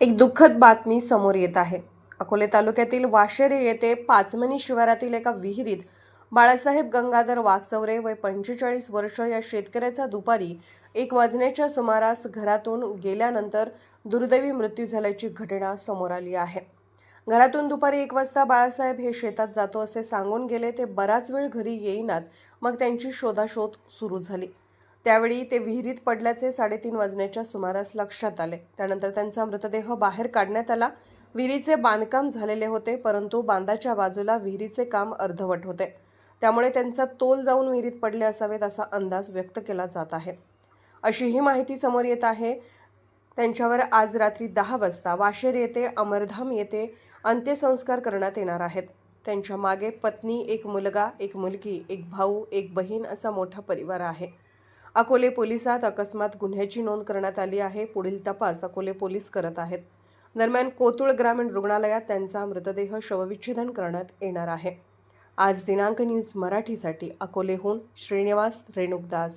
एक दुःखद बातमी समोर येत आहे. अकोले तालुक्यातील वाशेरे येथे पाचमणी शिवारातील एका विहिरीत बाळासाहेब गंगाधर वाघचौरे वय पंचेचाळीस वर्ष या शेतकऱ्याचा दुपारी एक वाजण्याच्या सुमारास घरातून गेल्यानंतर दुर्दैवी मृत्यू झाल्याची घटना समोर आली आहे. घरातून दुपारी एक वाजता बाळासाहेब हे शेतात जातो असे सांगून गेले ते बराच वेळ घरी येईनात मग त्यांची शोधाशोध सुरू झाली. त्यावेळी ते विहिरीत पडल्याचे साडेतीन वाजण्याच्या सुमारास लक्षात आले. त्यानंतर त्यांचा मृतदेह बाहेर काढण्यात आला. विहिरीचे बांधकाम झालेले होते परंतु बांधाच्या बाजूला विहिरीचे काम अर्धवट होते. त्यामुळे त्यांचा तोल जाऊन विहिरीत पडले असावेत असा अंदाज व्यक्त केला जात आहे. अशी ही माहिती समोर येत आहे. त्यांच्यावर आज रात्री दहा वाजता वाशेर येथे अमरधाम येथे अंत्यसंस्कार करण्यात येणार आहेत. त्यांच्या मागे पत्नी एक मुलगा एक मुलगी एक भाऊ एक बहीण असा मोठा परिवार आहे. अकोले पोलिसात अकस्मात गुन्ह्याची नोंद करण्यात आली आहे. पुढील तपास अकोले पोलीस करत आहेत. दरम्यान कोतुळ ग्रामीण रुग्णालयात त्यांचा मृतदेह शवविच्छेदन करण्यात येणार आहे. आज दिनांक न्यूज मराठीसाठी अकोलेहून श्रीनिवास रेणुकदास.